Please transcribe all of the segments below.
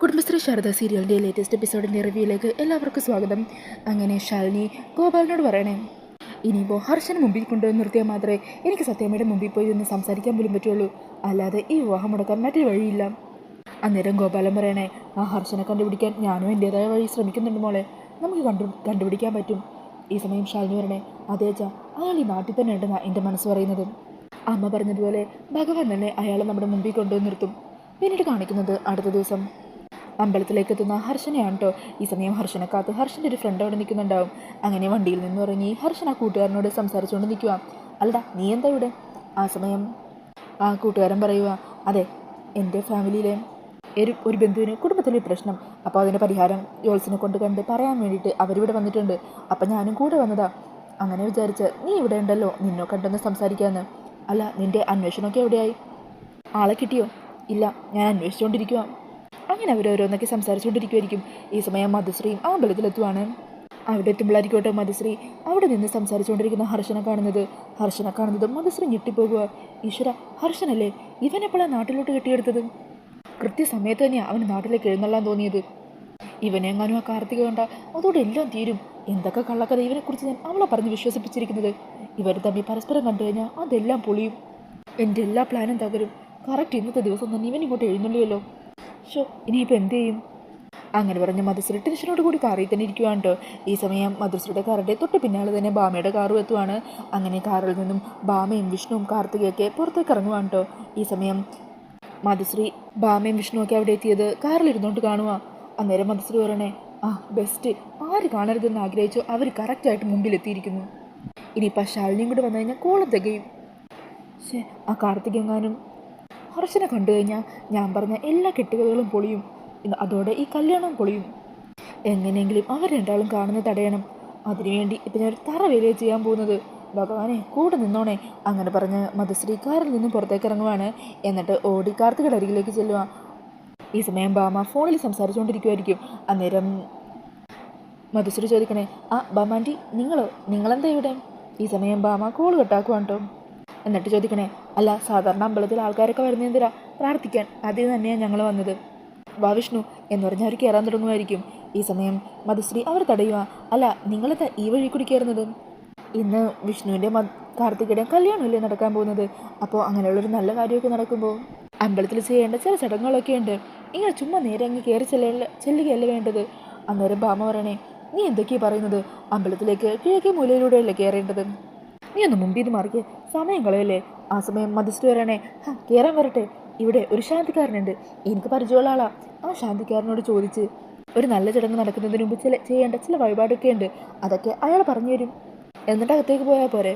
കുടുംബശ്രീ ശാരദ സീരിയലിന്റെ ലേറ്റസ്റ്റ് എപ്പിസോഡിന്റെ റിവ്യൂയിലേക്ക് എല്ലാവർക്കും സ്വാഗതം. അങ്ങനെ ശാലിനി ഗോപാലിനോട് പറയണേ ഇനിയിപ്പോൾ ഹർഷന് മുമ്പിൽ കൊണ്ടുവന്ന് നിർത്തിയാൽ മാത്രമേ എനിക്ക് സത്യമ്മയുടെ മുമ്പിൽ പോയി നിന്ന് സംസാരിക്കാൻ പോലും പറ്റുള്ളൂ. അല്ലാതെ ഈ വിവാഹം മുടക്കാൻ മറ്റൊരു വഴിയില്ല. അന്നേരം ഗോപാലൻ പറയണേ ആ ഹർഷനെ കണ്ടുപിടിക്കാൻ ഞാനും എന്റേതായ വഴി ശ്രമിക്കുന്നുണ്ട് മോളെ. നമുക്ക് കണ്ടു കണ്ടുപിടിക്കാൻ പറ്റും. ഈ സമയം ശാലിനി പറയണേ അതേ ചാ അയാൾ ഈ നാട്ടിൽ തന്നെ ഉണ്ടെന്നാണ് എന്റെ മനസ്സ് പറയുന്നത്. അമ്മ പറഞ്ഞതുപോലെ ഭഗവാൻ തന്നെ അയാളെ നമ്മുടെ മുമ്പിൽ കൊണ്ടുവന്ന് നിർത്തും. പിന്നീട് കാണിക്കുന്നത് അടുത്ത ദിവസം. അമ്പലത്തിലേക്ക് എത്തുന്ന ഹർഷനെയാണ് കേട്ടോ ഈ സമയം ഹർഷനെ കാത്ത് ഹർഷന്റെ ഒരു ഫ്രണ്ട് അവിടെ നിൽക്കുന്നുണ്ടാവും. അങ്ങനെ വണ്ടിയിൽ നിന്ന് ഇറങ്ങി ഹർഷൻ ആ കൂട്ടുകാരനോട് സംസാരിച്ചുകൊണ്ട് നിൽക്കുക അല്ലടാ നീ എന്താ ഇവിടെ? ആ സമയം ആ കൂട്ടുകാരൻ പറയുക അതെ എന്റെ ഫാമിലിയിലെ ഒരു ഒരു ബന്ധുവിന് കുടുംബത്തിലെ പ്രശ്നം. അപ്പോൾ അതിന്റെ പരിഹാരം ജോൾസിനെ കൊണ്ട് കണ്ട് പറയാൻ വേണ്ടിയിട്ട് അവരിവിടെ വന്നിട്ടുണ്ട്. അപ്പം ഞാനും കൂടെ വന്നതാ. അങ്ങനെ വിചാരിച്ച് നീ ഇവിടെ ഉണ്ടല്ലോ നിന്നോ കണ്ടെന്ന് സംസാരിക്കാമെന്ന് അല്ല നിന്റെ അന്വേഷണമൊക്കെ എവിടെയായി? ആളെ കിട്ടിയോ? ഇല്ല ഞാൻ അന്വേഷിച്ചുകൊണ്ടിരിക്കുക അങ്ങനെ അവരോരോന്നൊക്കെ സംസാരിച്ചുകൊണ്ടിരിക്കുമായിരിക്കും ഈ സമയം മധുശ്രീയും ആ അമ്പലത്തിലെത്തുവാണ്. അവിടെ എത്തുമ്പോഴായിരിക്കോട്ടെ മധുശ്രീ. അവിടെ നിന്ന് സംസാരിച്ചുകൊണ്ടിരിക്കുന്ന ഹർഷനെ കാണുന്നത്. ഹർഷനെ കാണുന്നത് മധുശ്രീ ഞെട്ടിപ്പോകുക ഈശ്വര ഹർഷനല്ലേ? ഇവനെപ്പോഴാണ് നാട്ടിലോട്ട് കെട്ടിയെടുത്തത്? കൃത്യസമയത്ത് തന്നെയാണ് അവന് നാട്ടിലേക്ക് എഴുന്നള്ളാൻ തോന്നിയത്. ഇവനെങ്ങാനും ആ കാർത്തിക കണ്ട അതോടെ എല്ലാം തീരും. എന്തൊക്കെ കള്ളക്കഥ ഇവനെക്കുറിച്ച് ഞാൻ അവളെ പറഞ്ഞ് വിശ്വസിപ്പിച്ചിരിക്കുന്നത്? ഇവർ തമ്മിൽ പരസ്പരം കണ്ടു കഴിഞ്ഞാൽ അതെല്ലാം പൊളിയും. എന്റെ എല്ലാ പ്ലാനും തകരും. കറക്റ്റ് ഇന്നത്തെ ദിവസം തന്നെ ഇവൻ ഇങ്ങോട്ട് എഴുന്നള്ളിയല്ലോ. ഷോ ഇനിയിപ്പോൾ എന്ത് ചെയ്യും? അങ്ങനെ പറഞ്ഞ് മധുശ്രീ ടെൻഷനോട് കൂടി കാറിൽ തന്നെ ഇരിക്കുവാണ്. കേട്ടോ ഈ സമയം മധുശ്രീയുടെ കാറിന്റെ തൊട്ട് പിന്നാലെ തന്നെ ബാമയുടെ കാറും എത്തുവാണ്. അങ്ങനെ കാറിൽ നിന്നും ബാമയും വിഷ്ണുവും കാർത്തികയൊക്കെ പുറത്തേക്ക് ഇറങ്ങുവാണ് കേട്ടോ ഈ സമയം മധുശ്രീ ബാമയും വിഷ്ണുവൊക്കെ അവിടെ എത്തിയത് കാറിലിരുന്നോണ്ട് കാണുക അന്നേരം മധുശ്രീ പറയണേ ആ ബെസ്റ്റ്. ആര് കാണരുതെന്ന് ആഗ്രഹിച്ചോ അവർ കറക്റ്റായിട്ട് മുമ്പിൽ എത്തിയിരിക്കുന്നു. ഇനിയിപ്പോൾ ശാലിനിയും കൂടി വന്നു കഴിഞ്ഞാൽ കോളം തികയും ആ കാർത്തിക് എങ്ങാനും ഹർഷനെ കണ്ടു കഴിഞ്ഞാൽ ഞാൻ പറഞ്ഞ എല്ലാ കെട്ടുകഥകളും പൊളിയും. അതോടെ ഈ കല്യാണം പൊളിയും. എങ്ങനെയെങ്കിലും അവർ രണ്ടാളും കാണുന്നത് തടയണം. അതിനുവേണ്ടി ഇപ്പം ഞാൻ ഒരു തറ വേലയെ ചെയ്യാൻ പോകുന്നത്. ഭഗവാനെ കൂടെ നിന്നോണേ. അങ്ങനെ പറഞ്ഞ് മധുശ്രീ കാറിൽ നിന്നും പുറത്തേക്ക് ഇറങ്ങുവാണ്. എന്നിട്ട് ഓടി കാർത്തികയുടെ അരികിലേക്ക് ചെല്ലുക ഈ സമയം ബാമ ഫോണിൽ സംസാരിച്ചുകൊണ്ടിരിക്കുമായിരിക്കും അന്നേരം മധുശ്രീ ചോദിക്കണേ ആ ബാമാന്റി നിങ്ങളോ നിങ്ങളെന്താ ഇവിടെ? ഈ സമയം ബാമ കോൾ കട്ടാക്കുവാണ് കേട്ടോ എന്നിട്ട് ചോദിക്കണേ അല്ല സാധാരണ അമ്പലത്തിൽ ആൾക്കാരൊക്കെ വരുന്നതിരാ പ്രാർത്ഥിക്കാൻ. അതിന് തന്നെയാണ് ഞങ്ങൾ വന്നത്. വാ വിഷ്ണു എന്ന് പറഞ്ഞാൽ അവർ കയറാൻ തുടങ്ങുമായിരിക്കും. ഈ സമയം മധുശ്രീ അവർ തടയുക അല്ല നിങ്ങളെന്താ ഈ വഴി കൂടി കയറുന്നത് ഇന്ന് വിഷ്ണുവിന്റെ മ കാർത്തികയുടെ കല്യാണമല്ലേ നടക്കാൻ പോകുന്നത്. അപ്പോൾ അങ്ങനെയുള്ളൊരു നല്ല കാര്യമൊക്കെ നടക്കുമ്പോൾ അമ്പലത്തിൽ ചെയ്യേണ്ട ചില ചടങ്ങുകളൊക്കെ ഉണ്ട്. ഇങ്ങനെ ചുമ്മാ നേരെ അങ്ങ് കയറി ചെല്ല ചെല്ലുകയല്ല വേണ്ടത്? അന്നേരം ബാമ പറയണേ നീ എന്തൊക്കെയാണ് പറയുന്നത്? അമ്പലത്തിലേക്ക് കിഴക്കേ മൂലയിലൂടെയല്ലേ കയറേണ്ടത് നീ ഒന്ന് മുമ്പിൽ നിന്ന് മാറിക്ക് സമയം കളയല്ലേ. ആ സമയം മധ്യസ്ഥ വരണേ ഹാ കയറാൻ വരട്ടെ. ഇവിടെ ഒരു ശാന്തിക്കാരനുണ്ട്. എനിക്ക് പരിചയമുള്ള ആളാ. ആ ശാന്തിക്കാരനോട് ചോദിച്ച്. ഒരു നല്ല ചടങ്ങ് നടക്കുന്നതിന് മുമ്പ് ചില ചെയ്യേണ്ട ചില വഴിപാടൊക്കെ ഉണ്ട്. അതൊക്കെ അയാൾ പറഞ്ഞു തരും. എന്നിട്ട് അകത്തേക്ക് പോയാൽ പോരെ.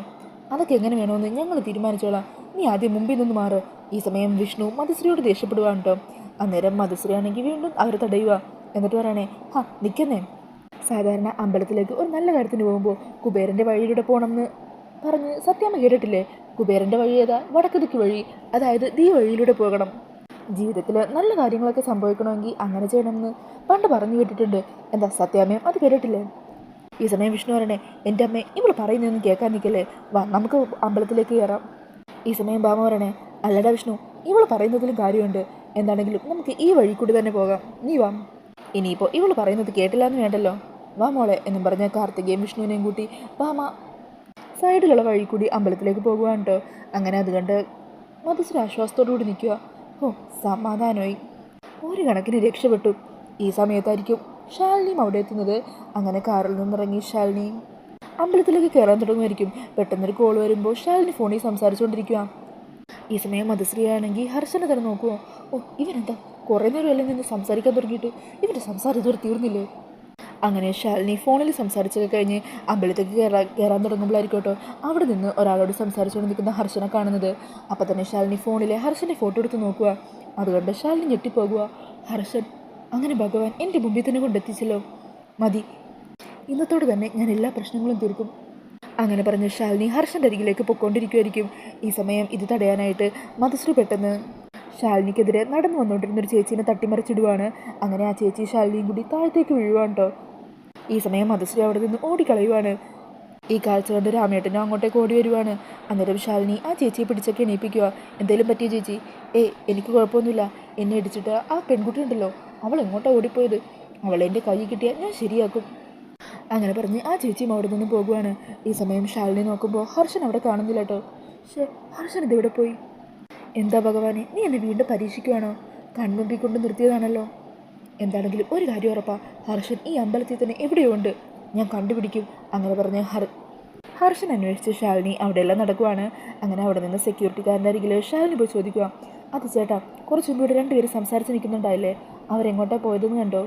അതൊക്കെ എങ്ങനെ വേണമെന്ന് ഞങ്ങൾ തീരുമാനിച്ചോളാം. നീ ആദ്യം മുമ്പിൽ നിന്ന് മാറ്. ഈ സമയം വിഷ്ണു മധുശ്രീയോട് ദേഷ്യപ്പെടുവാണ് കേട്ടോ അന്നേരം മധുശ്രീ ആണെങ്കിൽ വീണ്ടും അവർ തടയുക എന്നിട്ട് പറയണേ ഹാ നിൽക്കുന്നേ സാധാരണ അമ്പലത്തിലേക്ക് ഒരു നല്ല കാര്യത്തിന് പോകുമ്പോൾ കുബേരന്റെ വഴിയിലൂടെ പോകണമെന്ന് പറഞ്ഞ് സത്യാമ്മ കേട്ടിട്ടില്ലേ? കുബേരന്റെ വഴി ഏതാ? വടക്ക് ദിക്ക് വഴി അതായത് ദീ വഴിയിലൂടെ പോകണം. ജീവിതത്തിൽ നല്ല കാര്യങ്ങളൊക്കെ സംഭവിക്കണമെങ്കിൽ അങ്ങനെ ചെയ്യണമെന്ന് പണ്ട് പറഞ്ഞു കേട്ടിട്ടുണ്ട്. എന്താ സത്യാമ്മയും അത് കേട്ടിട്ടില്ലേ? ഈ സമയം വിഷ്ണു പറയണേ എന്റെ അമ്മ ഇവൾ പറയുന്നതൊന്നും കേൾക്കാൻ നിൽക്കല്ലേ? വാ നമുക്ക് അമ്പലത്തിലേക്ക് കയറാം. ഈ സമയം ബാമ പറയണേ അല്ലടാ വിഷ്ണു ഇവൾ പറയുന്നതിലും കാര്യമുണ്ട്. എന്താണെങ്കിലും നമുക്ക് ഈ വഴി കൂടി തന്നെ പോകാം. നീ വാ. ഇനിയിപ്പോൾ ഇവൾ പറയുന്നത് കേട്ടില്ല എന്ന് വേണ്ടല്ലോ. വാ മോളെ എന്നും പറഞ്ഞ കാർത്തികയും വിഷ്ണുവിനെയും കൂട്ടി ബാമ സൈഡിലുള്ള വഴി കൂടി അമ്പലത്തിലേക്ക് പോകുവാണ് കേട്ടോ അങ്ങനെ അത് കണ്ട് ആശ്വാസത്തോടു കൂടി നിൽക്കുക. ഓ സമാധാനമായി. ഒരു കണക്കിന് രക്ഷപ്പെട്ടു. ഈ സമയത്തായിരിക്കും ശാലിനിയും അവിടെ എത്തുന്നത്. അങ്ങനെ കാറിൽ നിന്നിറങ്ങി ശാലിനി അമ്പലത്തിലേക്ക് കയറാൻ തുടങ്ങുമായിരിക്കും. പെട്ടെന്നൊരു കോൾ വരുമ്പോൾ ശാലിനി ഫോണിൽ സംസാരിച്ചുകൊണ്ടിരിക്കുക ഈ സമയം മധുശ്രീ ആണെങ്കിൽ ഹർഷനെ തന്നെ നോക്കുമോ ഓ ഇവനെന്താ? കുറേ നേരം അല്ലെങ്കിൽ നിന്ന് സംസാരിക്കാൻ തുടങ്ങിയിട്ട്? ഇവന്റെ സംസാരം ഇതുവരെ തീർന്നില്ലേ? അങ്ങനെ ശാലിനി ഫോണിൽ സംസാരിച്ചൊക്കെ കഴിഞ്ഞ് അമ്പലത്തേക്ക് കയറാൻ കയറാൻ തുടങ്ങുമ്പോഴായിരിക്കും കേട്ടോ. അവിടെ നിന്ന് ഒരാളോട് സംസാരിച്ചുകൊണ്ട് നിൽക്കുന്ന ഹർഷനെ കാണുന്നത്. അപ്പം തന്നെ ശാലിനി ഫോണിലെ ഹർഷന്റെ ഫോട്ടോ എടുത്ത് നോക്കുക. അതുകൊണ്ട് ശാലിനി ഞെട്ടിപ്പോകുക. ഹർഷൻ അങ്ങനെ ഭഗവാൻ എന്റെ മുമ്പിൽ തന്നെ കൊണ്ടെത്തിച്ചല്ലോ. മതി. ഇന്നത്തോടെ തന്നെ ഞാൻ എല്ലാ പ്രശ്നങ്ങളും തീർക്കും. അങ്ങനെ പറഞ്ഞ് ശാലിനി ഹർഷന്റെ അരികിലേക്ക് പൊയ്ക്കൊണ്ടിരിക്കുമായിരിക്കും ഈ സമയം ഇത് തടയാനായിട്ട് മധുശ്രീ പെട്ടെന്ന് ശാലിനിക്കെതിരെ നടന്നു വന്നുകൊണ്ടിരുന്ന ഒരു ചേച്ചീനെ തട്ടിമറിച്ചിടുവാണ്. അങ്ങനെ ആ ചേച്ചി ശാലിനിയും കൂടി താഴത്തേക്ക് വീഴുവാണ് കേട്ടോ. ഈ സമയം മധുശ്രീ അവിടെ നിന്ന് ഓടിക്കളയുവാണ്. ഈ കാഴ്ച കണ്ട് രാമേട്ടനും അങ്ങോട്ടേക്ക് ഓടി വരുവാണ്. അന്നേരം ശാലിനി ആ ചേച്ചിയെ പിടിച്ചൊക്കെ എണീപ്പിക്കുക. എന്തേലും പറ്റിയ ചേച്ചി? ഏ എനിക്ക് കുഴപ്പമൊന്നുമില്ല. എന്നെ ഇടിച്ചിട്ട് ആ പെൺകുട്ടി ഉണ്ടല്ലോ. അവൾ എങ്ങോട്ടാണ് ഓടിപ്പോയത്? അവളെ എന്റെ കൈ കിട്ടിയാൽ ഞാൻ ശരിയാക്കും. അങ്ങനെ പറഞ്ഞ് ആ ചേച്ചിയും അവിടെ നിന്ന് പോകുവാണ്. ഈ സമയം ശാലിനി നോക്കുമ്പോൾ ഹർഷൻ അവിടെ കാണുന്നില്ല കേട്ടോ പക്ഷേ ഹർഷൻ ഇതെവിടെ പോയി? എന്താ ഭഗവാനെ നീ എന്നെ വീണ്ടും പരീക്ഷിക്കുവാണോ? കൺമുമ്പിൽ കൊണ്ട് നിർത്തിയതാണല്ലോ. എന്താണെങ്കിലും ഒരു കാര്യം ഉറപ്പാ ഹർഷൻ ഈ അമ്പലത്തിൽ തന്നെ എവിടെയുണ്ട്? ഞാൻ കണ്ടുപിടിക്കും അങ്ങനെ പറഞ്ഞ് ഹർ ഹർഷൻ അന്വേഷിച്ച് ശാലിനി അവിടെയെല്ലാം നടക്കുവാണ്. അങ്ങനെ അവിടെ നിന്ന് സെക്യൂരിറ്റിക്കാരന്റെ അരികിൽ ശാലിനി പോയി ചോദിക്കുക അത് ചേട്ടാ കുറച്ച് മുമ്പ് ഇവിടെ രണ്ടുപേർ സംസാരിച്ച് നിൽക്കുന്നുണ്ടായില്ലേ? അവരെങ്ങോട്ടാ പോയതെന്ന് കണ്ടോ?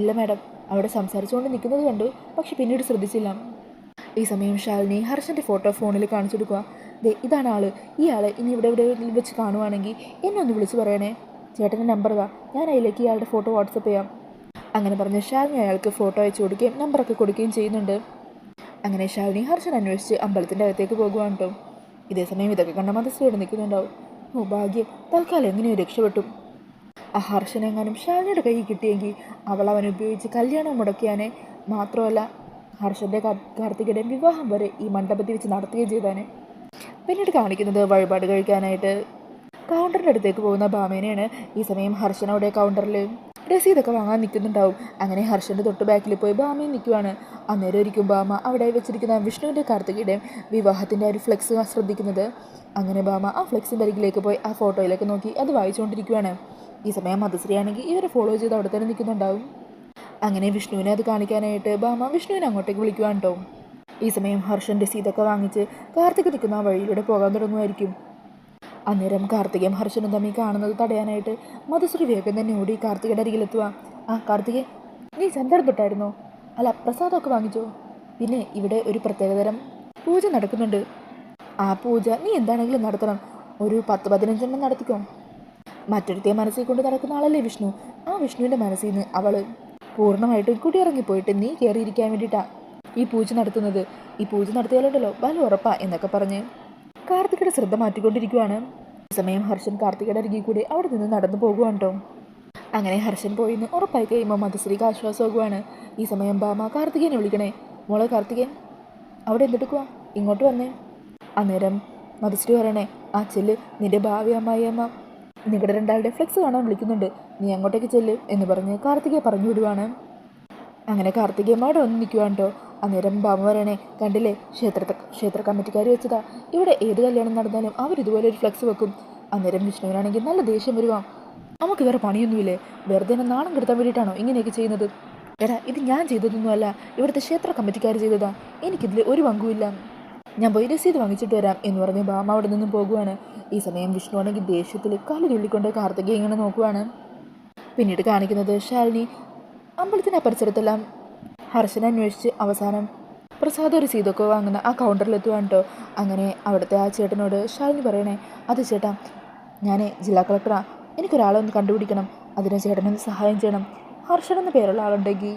ഇല്ല മാഡം. അവിടെ സംസാരിച്ചുകൊണ്ട് നിൽക്കുന്നത് കണ്ടു പക്ഷെ പിന്നീട് ശ്രദ്ധിച്ചില്ല. ഈ സമയം ശാലിനി ഹർഷന്റെ ഫോട്ടോ ഫോണിൽ കാണിച്ചു കൊടുക്കുക ദേ ഇതാണ് ആൾ ഈ ആളെ ഇനി ഇവിടെ ഇവിടെ വെച്ച് കാണുവാണെങ്കിൽ എന്നെ ഒന്ന് വിളിച്ച് പറയണേ. ചേട്ടന്റെ നമ്പർ വാ. ഞാൻ അതിലേക്ക് ഇയാളുടെ ഫോട്ടോ വാട്സപ്പ് ചെയ്യാം. അങ്ങനെ പറഞ്ഞ് ഷാവിനി അയാൾക്ക് ഫോട്ടോ അയച്ചു കൊടുക്കുകയും നമ്പറൊക്കെ കൊടുക്കുകയും ചെയ്യുന്നുണ്ട്. അങ്ങനെ ഷാവിനി ഹർഷൻ അന്വേഷിച്ച് അമ്പലത്തിന്റെ അകത്തേക്ക് പോകുവാണ് കേട്ടോ. ഇതേസമയം ഇതൊക്കെ കണ്ട മതശ്രീയോട് നിൽക്കുന്നുണ്ടാവും. ഓ ഭാഗ്യം. തൽക്കാലം എങ്ങനെയോ രക്ഷപ്പെട്ടു. ആ ഹർഷനെങ്ങാനും ഷാവിനിയുടെ കൈ കിട്ടിയെങ്കിൽ അവൾ അവൻ ഉപയോഗിച്ച് കല്യാണം മുടക്കിയാനെ മാത്രമല്ല ഹർഷന്റെ കാർത്തികയുടെ വിവാഹം വരെ ഈ മണ്ഡപത്തിൽ വെച്ച് നടത്തുകയും ചെയ്താനെ. പിന്നീട് കാണിക്കുന്നത് വഴിപാട് കഴിക്കാനായിട്ട് കൗണ്ടറിന്റെ അടുത്തേക്ക് പോകുന്ന ഭാമേനെയാണ് ഈ സമയം ഹർഷൻ അവിടെ കൗണ്ടറിൽ രസീതൊക്കെ വാങ്ങാൻ നിൽക്കുന്നുണ്ടാവും. അങ്ങനെ ഹർഷന്റെ തൊട്ട് ബാക്കിൽ പോയി ഭാമയെ നിൽക്കുവാണ്. അന്നേരം ഒരിക്കും ഭാമ അവിടെ വെച്ചിരിക്കുന്ന വിഷ്ണുവിന്റെ കാർത്തികയുടെ വിവാഹത്തിന്റെ ഒരു ഫ്ലെക്സ് ശ്രദ്ധിക്കുന്നത്. അങ്ങനെ ഭാമ ആ ഫ്ലെക്സിന്റെ അരികിലേക്ക് പോയി ആ ഫോട്ടോയിലേക്ക് നോക്കി അത് വായിച്ചുകൊണ്ടിരിക്കുവാണ്. ഈ സമയം മധുശ്രീ ആണെങ്കിൽ ഇവരെ ഫോളോ ചെയ്ത് അവിടെ തന്നെ നിൽക്കുന്നുണ്ടാവും. അങ്ങനെ വിഷ്ണുവിനെ അത് കാണിക്കാനായിട്ട് ഭാമ വിഷ്ണുവിനെ അങ്ങോട്ടേക്ക് വിളിക്കുവാണ് കേട്ടോ ഈ സമയം ഹർഷൻ രസീതൊക്കെ വാങ്ങിച്ച് കാർത്തിക് നിൽക്കുന്ന വഴിയിലൂടെ പോകാൻ തുടങ്ങുമായിരിക്കും അന്നേരം കാർത്തികയും ഹർഷനും തമ്മിൽ കാണുന്നത് തടയാനായിട്ട് മധുശ്രീ വേഗം തന്നെ ഓടി കാർത്തികയുടെ അരികിലെത്തുക. ആ കാർത്തികേ നീ തൊട്ടായിരുന്നോ? അല്ല പ്രസാദമൊക്കെ വാങ്ങിച്ചോ? പിന്നെ ഇവിടെ ഒരു പ്രത്യേകതരം പൂജ നടക്കുന്നുണ്ട്. ആ പൂജ നീ എന്താണെങ്കിലും നടത്തണം. ഒരു പത്ത് പതിനഞ്ചെണ്ണം നടത്തിക്കോ. മറ്റൊരുത്തെ മനസ്സിൽ കൊണ്ട് നടക്കുന്ന ആളല്ലേ വിഷ്ണു? ആ വിഷ്ണുവിന്റെ മനസ്സിൽ നിന്ന് അവൾ പൂർണമായിട്ടും കുടിയിറങ്ങിപ്പോയിട്ട് നീ കയറിയിരിക്കാൻ വേണ്ടിയിട്ടാണ് ഈ പൂജ നടത്തുന്നത്. ഈ പൂജ നടത്തിയാലുണ്ടല്ലോ വല ഉറപ്പാ എന്നൊക്കെ പറഞ്ഞ്. കാർത്തികയുടെ ശ്രദ്ധ മാറ്റിക്കൊണ്ടിരിക്കുവാണ്. ഈ സമയം ഹർഷൻ കാർത്തികയുടെ അരികിൽ കൂടി അവിടെ നിന്ന് നടന്നു പോകുവാണ് കേട്ടോ അങ്ങനെ ഹർഷൻ പോയി എന്ന് ഉറപ്പായി കഴിയുമ്പോൾ മധുശ്രീക്ക് ആശ്വാസമാകുവാണ്. ഈ സമയം ബാമ കാർത്തികേനെ വിളിക്കണേ. മോളെ കാർത്തികേൻ അവിടെ എന്തെടുക്കുക ഇങ്ങോട്ട് വന്നേ. അന്നേരം മധുശ്രീ പറയണേ ആ ചെല്ല്. നിന്റെ ഭാവി അമ്മായി അമ്മ നിങ്ങളുടെ രണ്ടാളുടെ ഫ്ലെക്സ് കാണാൻ വിളിക്കുന്നുണ്ട്. നീ അങ്ങോട്ടേക്ക് ചെല്ല് എന്ന് പറഞ്ഞ് കാർത്തികയെ പറഞ്ഞു വിടുവാണ്. അങ്ങനെ കാർത്തികേയമ്മ അവിടെ വന്ന് നിൽക്കുവാണ് കേട്ടോ അന്നേരം പറയണേ കണ്ടില്ലേ ക്ഷേത്ര ക്ഷേത്ര കമ്മിറ്റിക്കാർ വെച്ചതാ. ഇവിടെ ഏത് കല്യാണം നടന്നാലും അവർ ഇതുപോലെ ഒരു ഫ്ലക്സ് വെക്കും. അന്നേരം വിഷ്ണുവിനാണെങ്കിൽ നല്ല ദേഷ്യം വരുവാം. നമുക്ക് വേറെ പണിയൊന്നുമില്ലേ? വെറുതെ നാണം കെടുത്താൻ വേണ്ടിയിട്ടാണോ ഇങ്ങനെയൊക്കെ ചെയ്യുന്നത്? എടാ ഇത് ഞാൻ ചെയ്തതൊന്നുമല്ല. ഇവിടുത്തെ ക്ഷേത്ര കമ്മിറ്റിക്കാർ ചെയ്തതാ. എനിക്കിതിൽ ഒരു പങ്കുമില്ല. ഞാൻ പോയി രസീത് വാങ്ങിച്ചിട്ട് വരാം എന്ന് പറഞ്ഞ് ബാമ അവിടെ നിന്നും പോകുവാണ്. ഈ സമയം വിഷ്ണു ആണെങ്കിൽ ദേഷ്യത്തിൽ കാൽ തുള്ളിക്കൊണ്ട് കാർത്തികയെ ഇങ്ങനെ നോക്കുവാണ്. പിന്നീട് കാണിക്കുന്നത് ശാലിനി. അമ്പലത്തിന്റെ പരിസരത്തെല്ലാം ഹർഷനെ അന്വേഷിച്ച് അവസാനം പ്രസാദ് ഒരു സീതൊക്കെ വാങ്ങുന്ന ആ കൗണ്ടറിലെത്തുവാണ് കേട്ടോ അങ്ങനെ അവിടുത്തെ ആ ചേട്ടനോട് ഷാലിനി പറയണേ അത് ചേട്ടാ ഞാൻ ജില്ലാ കളക്ടറാ എനിക്കൊരാളെ ഒന്ന് കണ്ടുപിടിക്കണം. അതിന് ചേട്ടനൊന്ന് സഹായം ചെയ്യണം. ഹർഷൻ എന്ന പേരുള്ള ആളുണ്ടെങ്കിൽ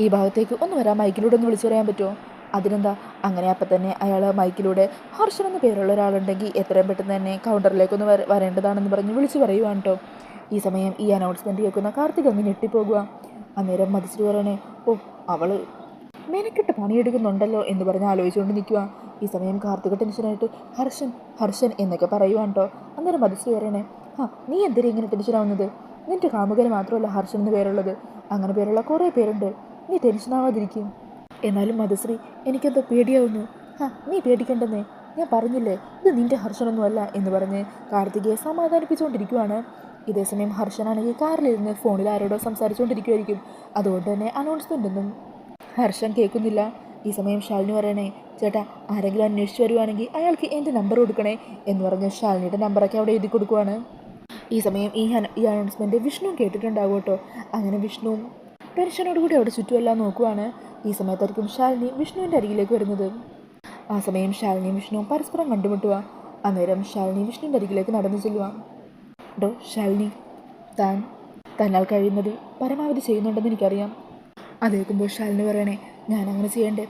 ഈ ഭാഗത്തേക്ക് ഒന്ന് വരാൻ മൈക്കിലൂടെ ഒന്ന് വിളിച്ചു പറയാൻ പറ്റുമോ അതിനെന്താ? അങ്ങനെ അപ്പം തന്നെ അയാൾ മൈക്കിലൂടെ ഹർഷൻ എന്ന പേരുള്ള ഒരാളുണ്ടെങ്കിൽ എത്രയും പെട്ടെന്ന് തന്നെ കൗണ്ടറിലേക്കൊന്ന് വര വരേണ്ടതാണെന്ന് പറഞ്ഞ് വിളിച്ചു പറയുവാണ് കേട്ടോ ഈ സമയം ഈ അനൗൺസ്മെന്റ് കേൾക്കുന്ന കാർത്തിക് അങ്ങ് ഞെട്ടിപ്പോകുക അന്നേരം മതിച്ചിട്ട് പറയണേ ഓ അവൾ മെനക്കെട്ട് പണിയെടുക്കുന്നുണ്ടല്ലോ എന്ന് പറഞ്ഞ് ആലോചിച്ചുകൊണ്ട് നിൽക്കുക ഈ സമയം കാർത്തിക ടെൻഷനായിട്ട് ഹർഷൻ ഹർഷൻ എന്നൊക്കെ പറയുവാണ് കേട്ടോ അന്നേരം മതിശ്രീ പറയണേ ആ നീ എന്തിനാ ഇങ്ങനെ ടെൻഷനാവുന്നത് നിന്റെ കാമുകന് മാത്രമല്ല ഹർഷൻ എന്ന് പേരുള്ളത്. അങ്ങനെ പേരുള്ള കുറേ പേരുണ്ട്. നീ ടെൻഷനാവാതിരിക്കും എന്നാലും മധുശ്രീ എനിക്കെന്തോ പേടിയാവുന്നു. ആ നീ പേടിക്കണ്ടെന്നേ. ഞാൻ പറഞ്ഞില്ലേ ഇത് നിന്റെ ഹർഷനൊന്നുമല്ല എന്ന് പറഞ്ഞ് കാർത്തികയെ സമാധാനിപ്പിച്ചുകൊണ്ടിരിക്കുവാണ്. ഇതേസമയം ഹർഷനാണെങ്കിൽ കാറിലിരുന്ന് ഫോണിൽ ആരോടോ സംസാരിച്ചുകൊണ്ടിരിക്കുമായിരിക്കും അതുകൊണ്ട് തന്നെ അനൗൺസ്മെന്റ് ഒന്നും ഹർഷൻ കേൾക്കുന്നില്ല. ഈ സമയം ശാലിനി പറയണേ ചേട്ടാ ആരെങ്കിലും അന്വേഷിച്ച് വരുവാണെങ്കിൽ അയാൾക്ക് എന്റെ നമ്പർ കൊടുക്കണേ എന്ന് പറഞ്ഞ് ശാലിനിയുടെ നമ്പറൊക്കെ അവിടെ എഴുതി കൊടുക്കുവാണ്. ഈ സമയം ഈ ഈ അനൗൺസ്മെന്റ് വിഷ്ണു കേട്ടിട്ടുണ്ടാവും കേട്ടോ. അങ്ങനെ വിഷ്ണുവും ടെൻഷനോട് കൂടി അവിടെ ചുറ്റുമെല്ലാം നോക്കുവാണ്. ഈ സമയത്തായിരിക്കും ശാലിനി വിഷ്ണുവിന്റെ അരികിലേക്ക് വരുന്നത്. ആ സമയം ശാലിനിയും വിഷ്ണുവും പരസ്പരം കണ്ടുമുട്ടുക അന്നേരം ശാലിനി വിഷ്ണുവിന്റെ അരികിലേക്ക് നടന്നു ചെല്ലുക ഡോ ശാലിനി താൻ തന്നാൽ കഴിയുന്നത് പരമാവധി ചെയ്യുന്നുണ്ടെന്ന് എനിക്കറിയാം. അതേക്കുമ്പോൾ ശാലിനി പറയണേ ഞാൻ അങ്ങനെ ചെയ്യണ്ടേ?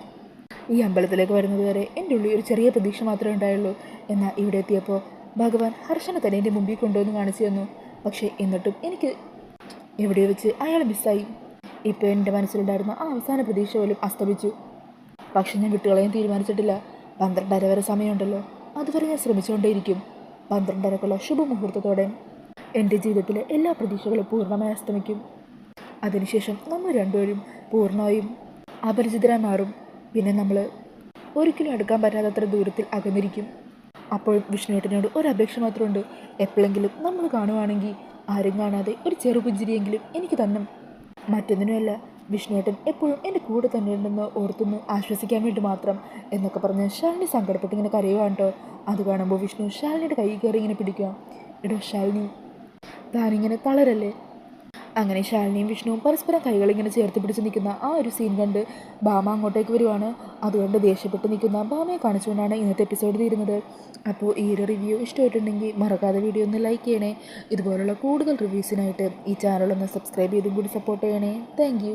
ഈ അമ്പലത്തിലേക്ക് വരുന്നത് വരെ എന്റെ ഉള്ളിൽ ഒരു ചെറിയ പ്രതീക്ഷ മാത്രമേ ഉണ്ടായുള്ളൂ. എന്നാൽ ഇവിടെ എത്തിയപ്പോൾ ഭഗവാൻ ഹർഷനെ തന്നെ എന്റെ മുമ്പിൽ കൊണ്ടുവന്ന് കാണിച്ചു തന്നു. പക്ഷേ എന്നിട്ടും എനിക്ക് എവിടെ വെച്ച് അയാൾ മിസ്സായി. ഇപ്പോൾ എന്റെ മനസ്സിലുണ്ടായിരുന്ന ആ അവസാന പ്രതീക്ഷ പോലും അസ്തമിച്ചു. പക്ഷെ ഞാൻ വിട്ടുകളയും തീരുമാനിച്ചിട്ടില്ല. പന്ത്രണ്ടര വരെ സമയമുണ്ടല്ലോ. അതുവരെ ഞാൻ ശ്രമിച്ചുകൊണ്ടേയിരിക്കും. പന്ത്രണ്ടരക്കുള്ള ശുഭമുഹൂർത്തത്തോടെ എന്റെ ജീവിതത്തിലെ എല്ലാ പ്രതീക്ഷകളും പൂർണമായി അസ്തമിക്കും. അതിനുശേഷം നമ്മൾ രണ്ടുപേരും പൂർണമായും അപരിചിതരായി മാറും പിന്നെ നമ്മൾ ഒരിക്കലും അടുക്കാൻ പറ്റാത്തത്ര ദൂരത്തിൽ അകന്നിരിക്കും. അപ്പോൾ വിഷ്ണുവേട്ടനോട് ഒരു അപേക്ഷ മാത്രമുണ്ട്. എപ്പോഴെങ്കിലും നമ്മൾ കാണുവാണെങ്കിൽ ആരും കാണാതെ ഒരു ചെറുപുഞ്ചിരിയെങ്കിലും എനിക്ക് തന്നെ മറ്റൊന്നിനുമല്ല വിഷ്ണുവേട്ടൻ എപ്പോഴും എന്റെ കൂടെ തന്നെ ഉണ്ടെന്ന് ഓർത്തൊന്ന് ആശ്വസിക്കാൻ വേണ്ടി മാത്രം എന്നൊക്കെ പറഞ്ഞ് ശാലിനി സങ്കടപ്പെട്ട് ഇങ്ങനെ കരയുവാണ്ടോ അത് കാണുമ്പോൾ വിഷ്ണു ശാലിനിയുടെ കൈ കയറി ഇങ്ങനെ പിടിക്കുക എടോ ശാലിനി താനിങ്ങനെ തളരല്ലേ? അങ്ങനെ ശാലിനിയും വിഷ്ണുവും പരസ്പരം കൈകളിങ്ങനെ ചേർത്ത് പിടിച്ച് നിൽക്കുന്ന ആ ഒരു സീൻ കണ്ട് ഭാമ അങ്ങോട്ടേക്ക് വരുവാണ്. അതുകൊണ്ട് ദേഷ്യപ്പെട്ട് നിൽക്കുന്ന ഭാമയെ കാണിച്ചുകൊണ്ടാണ് ഇന്നത്തെ എപ്പിസോഡ് തീരുന്നത്. അപ്പോൾ ഈ ഒരു റിവ്യൂ ഇഷ്ടമായിട്ടുണ്ടെങ്കിൽ മറക്കാതെ വീഡിയോ ഒന്ന് ലൈക്ക് ചെയ്യണേ. ഇതുപോലുള്ള കൂടുതൽ റിവ്യൂസിനായിട്ട് ഈ ചാനലൊന്ന് സബ്സ്ക്രൈബ് ചെയ്തും കൂടി സപ്പോർട്ട് ചെയ്യണേ. താങ്ക്